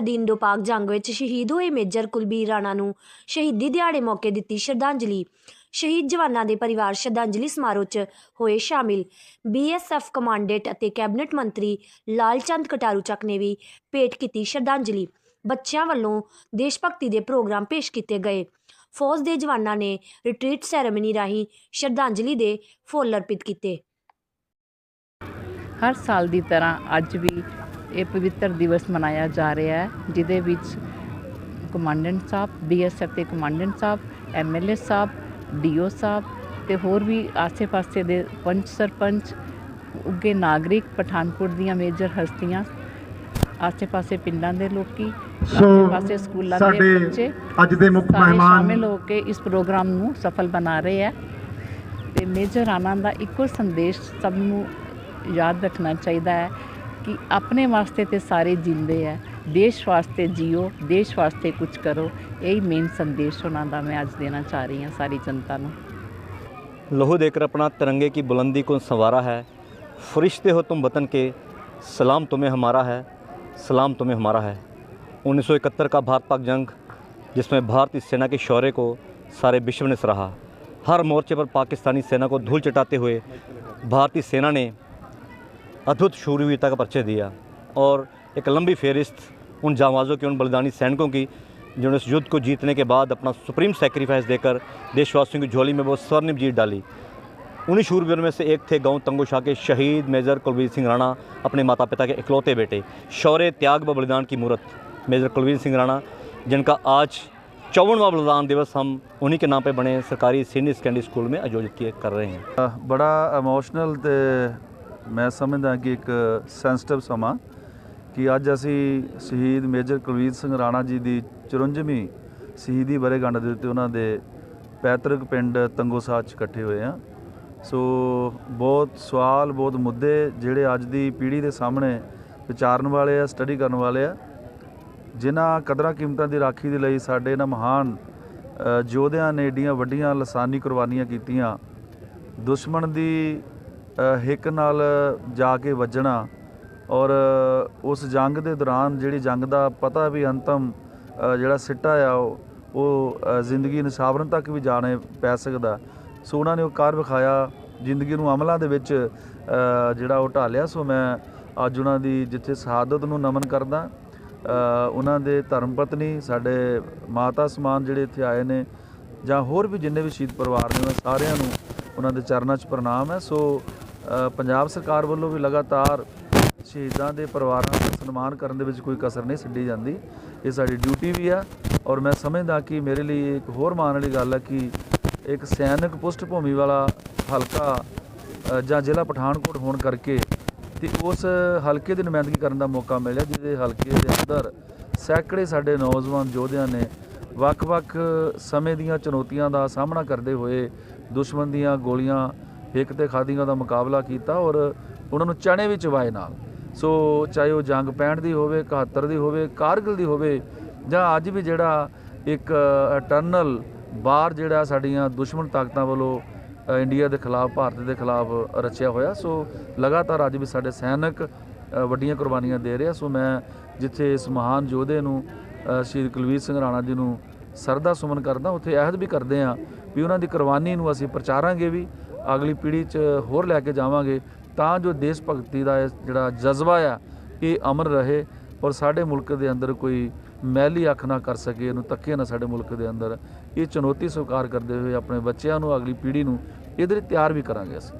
ਦੀ ਇੰਡੋ-ਪਾਕ ਜੰਗ ਵਿੱਚ ਸ਼ਹੀਦ ਹੋਏ ਮੇਜਰ ਕੁਲਬੀਰ ਰਾਣਾ ਨੂੰ ਸ਼ਹੀਦੀ ਦਿਹਾੜੇ ਮੌਕੇ ਦਿੱਤੀ ਸ਼ਰਧਾਂਜਲੀ। ਸ਼ਹੀਦ ਜਵਾਨਾਂ ਦੇ ਪਰਿਵਾਰ ਸ਼ਰਧਾਂਜਲੀ ਸਮਾਰੋਹ 'ਚ ਹੋਏ ਸ਼ਾਮਿਲ। ਬੀਐਸਐਫ ਕਮਾਂਡੈਂਟ ਅਤੇ ਕੈਬਨਿਟ ਮੰਤਰੀ ਲਾਲਚੰਦ ਕਟਾਰੂ ਚੱਕ ਨੇ ਵੀ ਭੇਟ ਕੀਤੀ ਸ਼ਰਧਾਂਜਲੀ। ਬੱਚਿਆਂ ਵੱਲੋਂ ਦੇਸ਼ ਭਗਤੀ ਦੇ ਪ੍ਰੋਗਰਾਮ ਪੇਸ਼ ਕੀਤੇ ਗਏ। ਫੌਜ ਦੇ ਜਵਾਨਾਂ ਨੇ ਰਿਟਰੀਟ ਸੈਰੇਮਨੀ ਰਾਹੀਂ ਸ਼ਰਧਾਂਜਲੀ ਦੇ ਫੁੱਲ ਅਰਪਿਤ ਕੀਤੇ। ਹਰ ਸਾਲ ਦੀ ਤਰ੍ਹਾਂ ਅੱਜ ਵੀ ਇਹ ਪਵਿੱਤਰ ਦਿਵਸ ਮਨਾਇਆ ਜਾ ਰਿਹਾ ਹੈ ਜਿਹਦੇ ਵਿੱਚ ਕਮਾਂਡੈਂਟ ਸਾਹਿਬ ਬੀਐਸਐਫ ਦੇ ਕਮਾਂਡੈਂਟ ਸਾਹਿਬ ਐਮਐਲਏ ਸਾਹਿਬ ਡੀਓ ਸਾਹਿਬ ਤੇ ਹੋਰ ਵੀ ਆਸੇ-ਪਾਸੇ ਦੇ ਪੰਚ ਸਰਪੰਚ ਉੱਗੇ ਨਾਗਰਿਕ ਪਠਾਨਕੋਟ ਦੀਆਂ ਮੇਜਰ ਹਸਤੀਆਂ ਆਸੇ-ਪਾਸੇ ਪਿੰਡਾਂ ਦੇ ਲੋਕੀ ਆਸੇ-ਪਾਸੇ ਸਕੂਲਾਂ ਦੇ ਬੱਚੇ ਅੱਜ ਦੇ ਮੁੱਖ ਮਹਿਮਾਨ ਸ਼ਾਮਿਲ ਹੋ ਕੇ ਇਸ ਪ੍ਰੋਗਰਾਮ ਨੂੰ ਸਫਲ ਬਣਾ ਰਹੇ ਹੈ। ਤੇ ਮੇਜਰ ਆਨੰਦ ਦਾ ਇੱਕੋ ਸੰਦੇਸ਼ ਸਭ ਨੂੰ ਯਾਦ ਰੱਖਣਾ ਚਾਹੀਦਾ ਹੈ ਕਿ ਆਪਣੇ ਵਾਸਤੇ ਤੇ ਸਾਰੇ ਜਿੰਦੇ ਹੈ ਦੇਸ਼ ਵਾਸਤੇ ਜੀਓ ਦੇਸ਼ ਵਾਸਤੇ ਕੁਝ ਕਰੋ ਇਹੀ ਮੇਨ ਸੰਦੇਸ਼ ਉਹਨਾਂ ਦਾ ਮੈਂ ਅੱਜ ਦੇਣਾ ਚਾਹ ਰਹੀ ਹਾਂ ਸਾਰੀ ਜਨਤਾ ਨੂੰ लहू देकर अपना तिरंगे की बुलंदी को संवारा है फरिश्ते हो तुम वतन के सलाम तुम्हें हमारा है सलाम तुम्हें हमारा है 1971 का भारत पाक जंग जिसमें भारतीय सेना के शौर्य को सारे विश्व ने सराहा हर मोर्चे पर पाकिस्तानी सेना को धूल चटाते हुए भारतीय सेना ने अद्भुत शूरवीरता का परिचय दिया और एक लंबी फहरिस्त उन जावाज़ों की, उन बलिदानी सैनिकों की, जिन्होंने इस युद्ध को जीतने के बाद अपना सुप्रीम सेक्रीफाइस देकर देशवासियों की झोली में वो स्वर्णिम जीत डाली। उन्हीं शूरवीरों में से एक थे गाँव तंगो शाह के शहीद मेजर कुलवीर सिंह राणा, अपने माता पिता के इकलौते बेटे। शौर्य, त्याग व बलिदान की मूर्त मेजर कुलवीर सिंह राणा, जिनका आज चौवनवा बलिदान दिवस हम उन्हीं के नाम पर बने सरकारी सीनियर सेकेंडरी स्कूल में आयोजित कर रहे हैं। बड़ा इमोशनल ਮੈਂ ਸਮਝਦਾ ਕਿ ਇੱਕ ਸੈਂਸਿਟਿਵ ਸਮਾਂ ਕਿ ਅੱਜ ਅਸੀਂ ਸ਼ਹੀਦ ਮੇਜਰ ਕੁਲਵੀਰ ਸਿੰਘ ਰਾਣਾ ਜੀ ਦੀ 54ਵੀਂ ਸ਼ਹੀਦੀ ਵਰ੍ਹੇਗੰਢ ਦੇ ਉੱਤੇ ਉਹਨਾਂ ਦੇ ਪੈਤ੍ਰਿਕ ਪਿੰਡ ਤੰਗੋਸਾਹ 'ਚ ਇਕੱਠੇ ਹੋਏ ਆ ਸੋ ਬਹੁਤ ਸਵਾਲ, ਬਹੁਤ ਮੁੱਦੇ ਜਿਹੜੇ ਅੱਜ ਦੀ ਪੀੜ੍ਹੀ ਦੇ ਸਾਹਮਣੇ ਵਿਚਾਰਨ ਵਾਲੇ ਆ ਸਟੱਡੀ ਕਰਨ ਵਾਲੇ ਆ, ਜਿਨ੍ਹਾਂ ਕਦਰਾਂ ਕੀਮਤਾਂ ਦੀ ਰਾਖੀ ਦੇ ਲਈ ਸਾਡੇ ਇਹਨਾਂ ਮਹਾਨ ਯੋਧਿਆਂ ਨੇ ਏਡੀਆਂ ਵੱਡੀਆਂ ਲਸਾਨੀ ਕੁਰਬਾਨੀਆਂ ਕੀਤੀਆਂ, ਦੁਸ਼ਮਣ ਦੀ ਹਿੱਕ ਨਾਲ ਜਾ ਕੇ ਵੱਜਣਾ ਔਰ ਉਸ ਜੰਗ ਦੇ ਦੌਰਾਨ ਜਿਹੜੀ ਜੰਗ ਦਾ ਪਤਾ ਵੀ ਅੰਤਮ ਜਿਹੜਾ ਸਿੱਟਾ ਆ, ਉਹ ਜ਼ਿੰਦਗੀ ਨਿਸ਼ਾਵਰਨ ਤੱਕ ਵੀ ਜਾਣੇ ਪੈ ਸਕਦਾ। ਸੋ ਉਹਨਾਂ ਨੇ ਉਹ ਕਾਰ ਵਿਖਾਇਆ, ਜ਼ਿੰਦਗੀ ਨੂੰ ਅਮਲਾਂ ਦੇ ਵਿੱਚ ਜਿਹੜਾ ਉਹ ਢਾਲਿਆ। ਸੋ ਮੈਂ ਅੱਜ ਉਹਨਾਂ ਦੀ ਜਿੱਥੇ ਸ਼ਹਾਦਤ ਨੂੰ ਨਮਨ ਕਰਦਾ ਉਹਨਾਂ ਦੇ ਧਰਮ ਪਤਨੀ, ਸਾਡੇ ਮਾਤਾ ਸਮਾਨ ਜਿਹੜੇ ਇੱਥੇ ਆਏ ਨੇ, ਜਾਂ ਹੋਰ ਵੀ ਜਿੰਨੇ ਵੀ ਸ਼ਹੀਦ ਪਰਿਵਾਰ ਨੇ, ਉਹਨਾਂ ਸਾਰਿਆਂ ਨੂੰ ਉਹਨਾਂ ਦੇ ਚਰਨਾਂ 'ਚ ਪ੍ਰਣਾਮ ਹੈ। ਸੋ ਪੰਜਾਬ ਸਰਕਾਰ ਵੱਲੋਂ ਵੀ ਲਗਾਤਾਰ ਸ਼ਹੀਦਾਂ ਦੇ ਪਰਿਵਾਰਾਂ ਦਾ ਸਨਮਾਨ ਕਰਨ ਦੇ ਵਿੱਚ ਕੋਈ ਕਸਰ ਨਹੀਂ ਛੱਡੀ ਜਾਂਦੀ। ਇਹ ਸਾਡੀ ਡਿਊਟੀ ਵੀ ਆ ਔਰ ਮੈਂ ਸਮਝਦਾ ਕਿ ਮੇਰੇ ਲਈ ਇੱਕ ਹੋਰ ਮਾਣ ਵਾਲੀ ਗੱਲ ਹੈ ਕਿ ਇੱਕ ਸੈਨਿਕ ਪੁਸ਼ਟ ਭੂਮੀ ਵਾਲਾ ਹਲਕਾ ਜਾਂ ਜ਼ਿਲ੍ਹਾ ਪਠਾਨਕੋਟ ਹੋਣ ਕਰਕੇ ਤੇ ਉਸ ਹਲਕੇ ਦੀ ਨੁਮਾਇੰਦਗੀ ਕਰਨ ਦਾ ਮੌਕਾ ਮਿਲਿਆ, ਜਿਹਦੇ ਹਲਕੇ ਦੇ ਅੰਦਰ ਸੈਂਕੜੇ ਸਾਡੇ ਨੌਜਵਾਨ ਯੋਧਿਆਂ ਨੇ ਵੱਖ-ਵੱਖ ਸਮੇਂ ਦੀਆਂ ਚੁਣੌਤੀਆਂ ਦਾ ਸਾਹਮਣਾ ਕਰਦੇ ਹੋਏ ਦੁਸ਼ਮਣ ਦੀਆਂ ਗੋਲੀਆਂ ਹਿੱਕ ਤੇ ਖਾਦੀਆਂ ਦਾ ਮੁਕਾਬਲਾ ਕੀਤਾ ਔਰ ਉਹਨਾਂ ਨੂੰ ਚਣੇ ਵੀ ਚਵਾਏ ਨਾਲ। ਸੋ ਚਾਹੇ ਉਹ ਜੰਗ 65 ਦੀ ਹੋਵੇ 71 ਦੀ ਹੋਵੇ, ਕਾਰਗਿਲ ਦੀ ਹੋਵੇ, ਜਾਂ ਅੱਜ ਵੀ ਜਿਹੜਾ ਇੱਕ ਅਟਰਨਲ ਬਾਰ ਜਿਹੜਾ ਸਾਡੀਆਂ ਦੁਸ਼ਮਣ ਤਾਕਤਾਂ ਵੱਲੋਂ ਇੰਡੀਆ ਦੇ ਖਿਲਾਫ, ਭਾਰਤ ਦੇ ਖਿਲਾਫ ਰਚਿਆ ਹੋਇਆ। ਸੋ ਲਗਾਤਾਰ ਅੱਜ ਵੀ ਸਾਡੇ ਸੈਨਿਕ ਵੱਡੀਆਂ ਕੁਰਬਾਨੀਆਂ ਦੇ ਰਹੇ ਸੋ ਮੈਂ ਜਿੱਥੇ ਇਸ ਮਹਾਨ ਯੋਧੇ ਨੂੰ ਸ਼ਹੀਦ ਕੁਲਵੀਰ ਸਿੰਘ ਰਾਣਾ ਜੀ ਨੂੰ ਸਰਦਾ ਸੁਮਨ ਕਰਦਾ, ਉੱਥੇ ਅਹਿਦ ਵੀ ਕਰਦੇ ਆ ਵੀ ਉਹਨਾਂ ਦੀ ਕੁਰਬਾਨੀ ਨੂੰ ਅਸੀਂ ਪ੍ਰਚਾਰਾਂਗੇ ਵੀ। ਅਗਲੀ ਪੀੜ੍ਹੀ 'ਚ ਹੋਰ ਲੈ ਕੇ ਜਾਵਾਂਗੇ, ਤਾਂ ਜੋ ਦੇਸ਼ ਭਗਤੀ ਦਾ ਇਹ ਜਿਹੜਾ ਜਜ਼ਬਾ ਆ, ਇਹ ਅਮਰ ਰਹੇ ਔਰ ਸਾਡੇ ਮੁਲਕ ਦੇ ਅੰਦਰ ਕੋਈ ਮੈਲੀ ਅੱਖ ਨਾ ਕਰ ਸਕੇ, ਇਹਨੂੰ ਤੱਕੇ ਨਾ ਸਾਡੇ ਮੁਲਕ ਦੇ ਅੰਦਰ ਇਹ ਚੁਣੌਤੀ ਸਵੀਕਾਰ ਕਰਦੇ ਹੋਏ ਆਪਣੇ ਬੱਚਿਆਂ ਨੂੰ, ਅਗਲੀ ਪੀੜ੍ਹੀ ਨੂੰ ਇਹਦੇ ਲਈ ਤਿਆਰ ਵੀ ਕਰਾਂਗੇ ਅਸੀਂ।